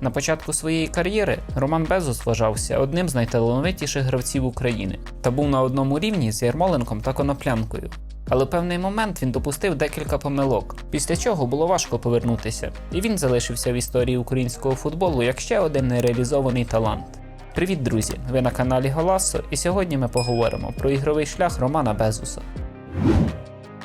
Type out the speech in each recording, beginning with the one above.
На початку своєї кар'єри Роман Безус вважався одним з найталановитіших гравців України та був на одному рівні з Ярмоленком та Коноплянкою. Але в певний момент він допустив декілька помилок, після чого було важко повернутися, і він залишився в історії українського футболу як ще один нереалізований талант. Привіт, друзі! Ви на каналі Голасо, і сьогодні ми поговоримо про ігровий шлях Романа Безуса.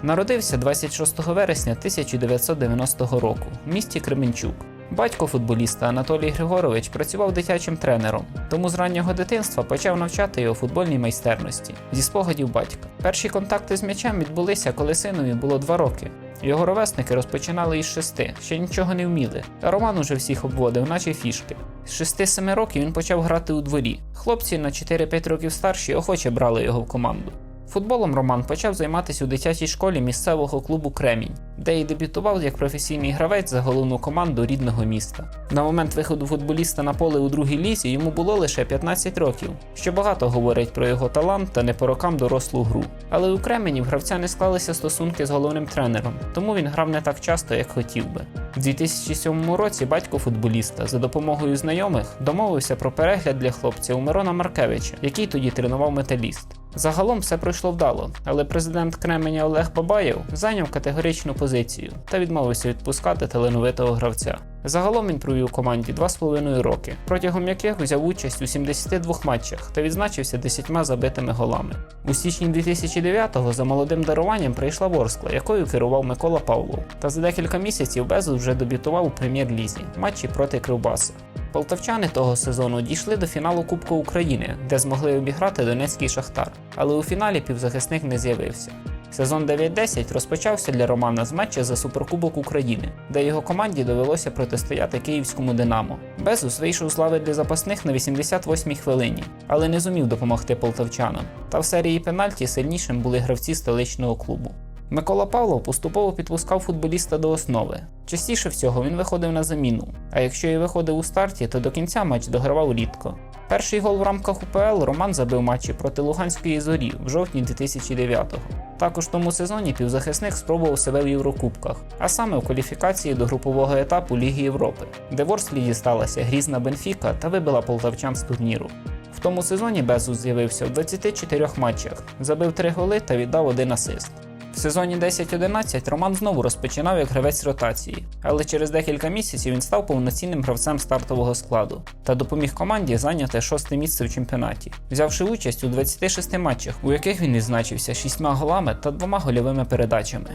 Народився 26 вересня 1990 року в місті Кременчук. Батько футболіста Анатолій Григорович працював дитячим тренером, тому з раннього дитинства почав навчати його футбольній майстерності зі спогадів батька. Перші контакти з м'ячем відбулися, коли синові було 2 роки. Його ровесники розпочинали із шести, ще нічого не вміли. А Роман уже всіх обводив, наче фішки. З 6-7 років він почав грати у дворі. Хлопці на 4-5 років старші охоче брали його в команду. Футболом Роман почав займатися у дитячій школі місцевого клубу Кремінь, де й дебютував як професійний гравець за головну команду рідного міста. На момент виходу футболіста на поле у другій лізі йому було лише 15 років, що багато говорить про його талант та не по рокам дорослу гру. Але у Кремені в гравця не склалися стосунки з головним тренером, тому він грав не так часто, як хотів би. У 2007 році батько футболіста за допомогою знайомих домовився про перегляд для хлопця у Мирона Маркевича, який тоді тренував металіст. Загалом все пройшло вдало, але президент Кременя Олег Бабаєв зайняв категоричну позицію та відмовився відпускати талановитого гравця. Загалом він провів у команді 2,5 роки, протягом яких взяв участь у 72 матчах та відзначився 10 забитими голами. У січні 2009-го за молодим даруванням прийшла Ворскла, якою керував Микола Павлов. Та за декілька місяців Безус вже дебютував у прем'єр-лізі матчі проти Кривбаса. Полтавчани того сезону дійшли до фіналу Кубку України, де змогли обіграти Донецький Шахтар, але у фіналі півзахисник не з'явився. Сезон 9-10 розпочався для Романа з матча за Суперкубок України, де його команді довелося протистояти київському Динамо. Безус вийшов з лави для запасних на 88-й хвилині, але не зумів допомогти полтавчанам. Та в серії пенальті сильнішим були гравці столичного клубу. Микола Павлов поступово підпускав футболіста до основи. Частіше всього він виходив на заміну, а якщо і виходив у старті, то до кінця матч догравав рідко. Перший гол в рамках УПЛ Роман забив матчі проти Луганської зорі в жовтні 2009-го. Також в тому сезоні півзахисник спробував себе в Єврокубках, а саме у кваліфікації до групового етапу Ліги Європи, де Ворслі дісталася грізна Бенфіка та вибила полтавчан з турніру. В тому сезоні Безус з'явився в 24 матчах, забив 3 голи та віддав один асист. Сезоні 10-11 Роман знову розпочинав як гравець ротації, але через декілька місяців він став повноцінним гравцем стартового складу та допоміг команді зайняти шосте місце в чемпіонаті, взявши участь у 26 матчах, у яких він відзначився шістьма голами та двома гольовими передачами.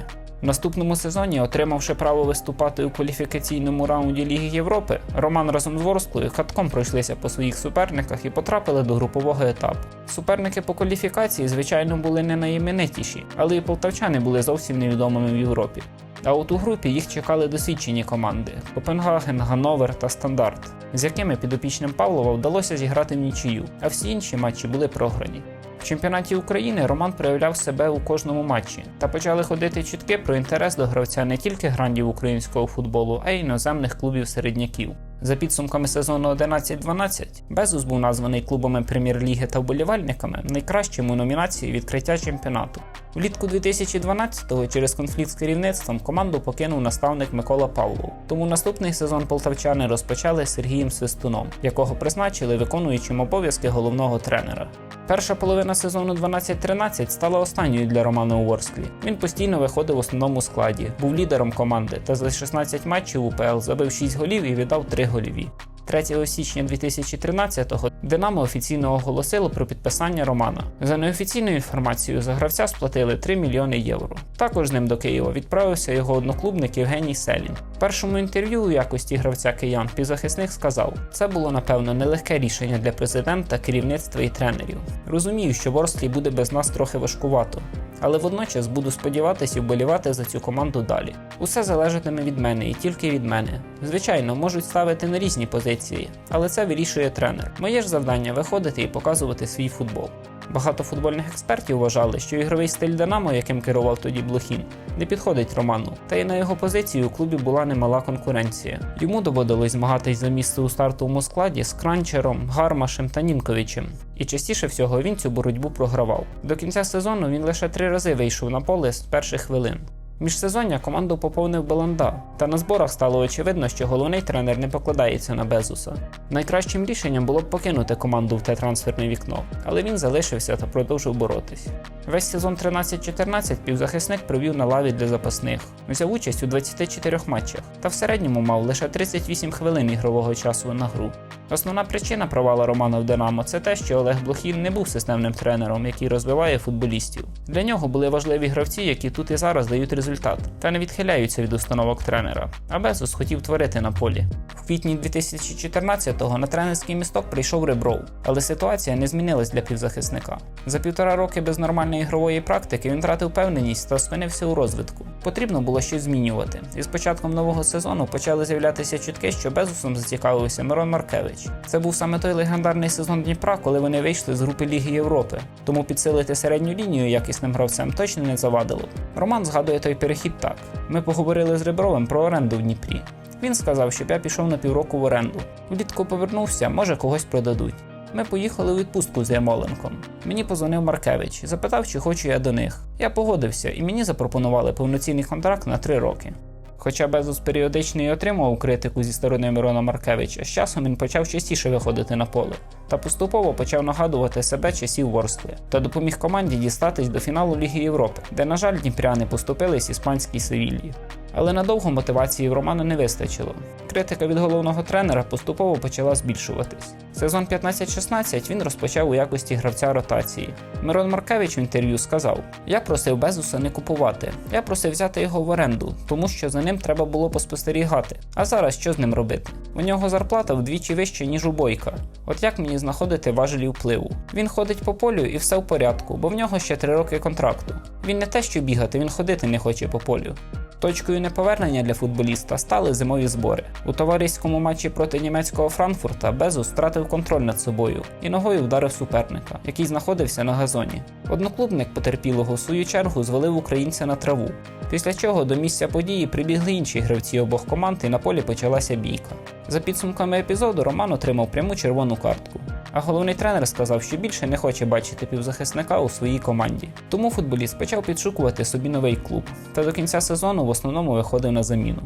Наступному сезоні, отримавши право виступати у кваліфікаційному раунді Ліги Європи, Роман разом з Ворсклою катком пройшлися по своїх суперниках і потрапили до групового етапу. Суперники по кваліфікації, звичайно, були не найіменитіші, але і полтавчани були зовсім невідомими в Європі. А от у групі їх чекали досвідчені команди Копенгаген, Гановер та Стандарт, з якими підопічним Павлова вдалося зіграти нічию, а всі інші матчі були програні. Чемпіонаті України Роман проявляв себе у кожному матчі та почали ходити чутки про інтерес до гравця не тільки грандів українського футболу, а й іноземних клубів середняків. За підсумками сезону 11-12 Безус був названий клубами прем'єр-ліги та вболівальниками найкращим у номінації відкриття чемпіонату. Влітку 2012-го через конфлікт з керівництвом команду покинув наставник Микола Павлов. Тому наступний сезон полтавчани розпочали з Сергієм Свистуном, якого призначили виконуючим обов'язки головного тренера. Перша половина сезону 12-13 стала останньою для Романа Уорсклі. Він постійно виходив в основному складі, був лідером команди та за 16 матчів УПЛ забив 6 голів і віддав 3 гольові. 3 січня 2013-го Динамо офіційно оголосило про підписання Романа. За неофіційною інформацією, за гравця сплатили 3 мільйони євро. Також з ним до Києва відправився його одноклубник Євгеній Селін. В першому інтерв'ю у якості гравця киян півзахисник сказав: це було напевно нелегке рішення для президента, керівництва і тренерів. Розумію, що Ворслі буде без нас трохи важкувато. Але водночас буду сподіватися і вболівати за цю команду далі. Усе залежатиме від мене і тільки від мене. Звичайно, можуть ставити на різні позиції, але це вирішує тренер. Моє ж завдання виходити і показувати свій футбол. Багато футбольних експертів вважали, що ігровий стиль Динамо, яким керував тоді Блохін, не підходить Роману. Та й на його позиції у клубі була немала конкуренція. Йому доводилось змагатись за місце у стартовому складі з Кранчером, Гармашем та Нінковичем. І частіше всього він цю боротьбу програвав. До кінця сезону він лише три рази вийшов на поле з перших хвилин. Міжсезоння команду поповнив Беланда, та на зборах стало очевидно, що головний тренер не покладається на Безуса. Найкращим рішенням було б покинути команду в те трансферне вікно, але він залишився та продовжив боротись. Весь сезон 13-14 півзахисник провів на лаві для запасних, взяв участь у 24 матчах та в середньому мав лише 38 хвилин ігрового часу на гру. Основна причина провала Романа в Динамо це те, що Олег Блохін не був системним тренером, який розвиває футболістів. Для нього були важливі гравці, які тут і зараз дають результат, та не відхиляються від установок тренера. А Безус хотів творити на полі. В квітні 2014-го на тренерський місток прийшов Ребров, але ситуація не змінилась для півзахисника. За півтора роки без нормальної ігрової практики він втратив впевненість та спинився у розвитку. Потрібно було щось змінювати. І з початком нового сезону почали з'являтися чутки, що Безусом зацікавився Мирон Маркевич. Це був саме той легендарний сезон Дніпра, коли вони вийшли з групи Ліги Європи. Тому підсилити середню лінію якісним гравцем точно не завадило. Роман згадує той перехід так: ми поговорили з Ребровим про оренду в Дніпрі. Він сказав, щоб я пішов на півроку в оренду. Влітку повернувся, може когось продадуть. Ми поїхали у відпустку з Ярмоленком. Мені позвонив Маркевич, запитав, чи хочу я до них. Я погодився, і мені запропонували повноцінний контракт на три роки. Хоча Безус періодично і отримував критику зі сторони Мирона Маркевича, з часом він почав частіше виходити на поле та поступово почав нагадувати себе часів Ворскли та допоміг команді дістатись до фіналу Ліги Європи, де, на жаль, дніпряни поступились іспанській Севіллі. Але надовго мотивації в Романа не вистачило. Критика від головного тренера поступово почала збільшуватись. Сезон 15-16 він розпочав у якості гравця ротації. Мирон Маркевич в інтерв'ю сказав: Я просив Безуса не купувати, я просив взяти його в оренду, тому що за ним треба було поспостерігати. А зараз що з ним робити? У нього зарплата вдвічі вища, ніж у Бойка. От як мені знаходити важелі впливу? Він ходить по полю і все в порядку, бо в нього ще три роки контракту. Він не те, що бігати, він ходити не хоче по полю. Точкою неповернення для футболіста стали зимові збори. У товариському матчі проти німецького Франкфурта Безус втратив контроль над собою і ногою вдарив суперника, який знаходився на газоні. Одноклубник потерпілого в свою чергу звалив українця на траву. Після чого до місця події прибігли інші гравці обох команд і на полі почалася бійка. За підсумками епізоду Роман отримав пряму червону картку. А головний тренер сказав, що більше не хоче бачити півзахисника у своїй команді. Тому футболіст почав підшукувати собі новий клуб та до кінця сезону в основному виходив на заміну.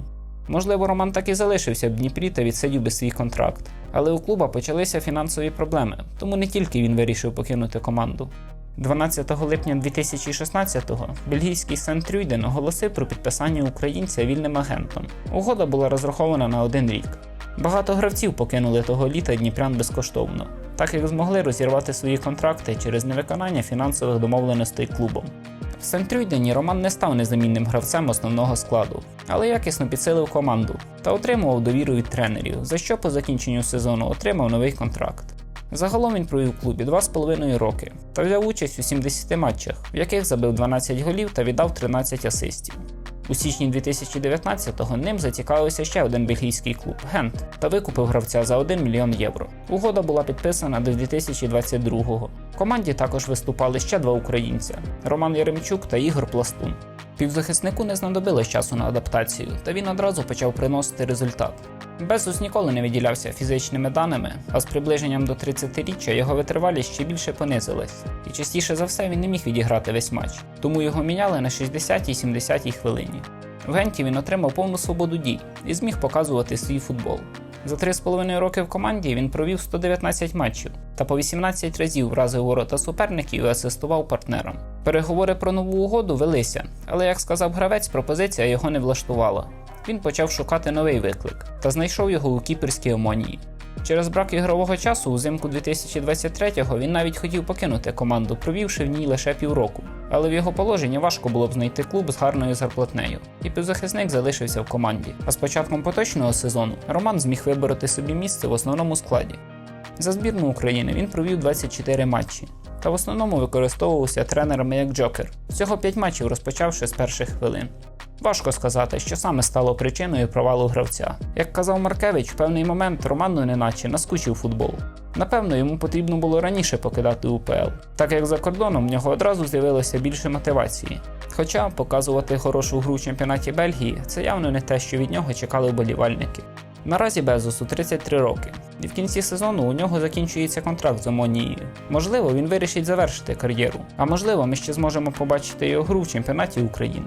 Можливо, Роман так і залишився в Дніпрі та відсидів би свій контракт. Але у клуба почалися фінансові проблеми, тому не тільки він вирішив покинути команду. 12 липня 2016-го бельгійський Сент-Трюйден оголосив про підписання українця вільним агентом. Угода була розрахована на один рік. Багато гравців покинули того літа Дніпрян безкоштовно, так як змогли розірвати свої контракти через невиконання фінансових домовленостей клубом. В Сент-Трюйдені Роман не став незамінним гравцем основного складу, але якісно підсилив команду та отримував довіру від тренерів, за що по закінченню сезону отримав новий контракт. Загалом він провів в клубі 2,5 роки та взяв участь у 70 матчах, в яких забив 12 голів та віддав 13 асистів. У січні 2019-го ним зацікавився ще один бельгійський клуб Гент та викупив гравця за 1 мільйон євро. Угода була підписана до 2022-го. В команді також виступали ще два українця: Роман Яремчук та Ігор Пластун. Півзахиснику не знадобилось часу на адаптацію, та він одразу почав приносити результат. Безус ніколи не виділявся фізичними даними, а з приближенням до 30-річчя його витривалість ще більше понизилась, і частіше за все він не міг відіграти весь матч, тому його міняли на 60-й 70-й хвилині. В Генті він отримав повну свободу дій і зміг показувати свій футбол. За 3,5 роки в команді він провів 119 матчів та по 18 разів вразив ворота суперників і асистував партнерам. Переговори про нову угоду велися, але як сказав гравець, пропозиція його не влаштувала. Він почав шукати новий виклик та знайшов його у кіперській омонії. Через брак ігрового часу узимку 2023-го він навіть хотів покинути команду, провівши в ній лише півроку. Але в його положенні важко було б знайти клуб з гарною зарплатнею, і півзахисник залишився в команді. А з початком поточного сезону Роман зміг вибороти собі місце в основному складі. За збірну України він провів 24 матчі та в основному використовувався тренерами як Джокер. Всього 5 матчів розпочавши з перших хвилин. Важко сказати, що саме стало причиною провалу гравця. Як казав Маркевич, в певний момент Роману неначе наскучив футбол. Напевно, йому потрібно було раніше покидати УПЛ, так як за кордоном в нього одразу з'явилося більше мотивації. Хоча показувати хорошу гру в чемпіонаті Бельгії це явно не те, що від нього чекали вболівальники. Наразі Безосу 33 роки, і в кінці сезону у нього закінчується контракт з Омонією. Можливо, він вирішить завершити кар'єру, а можливо, ми ще зможемо побачити його гру в чемпіонаті України.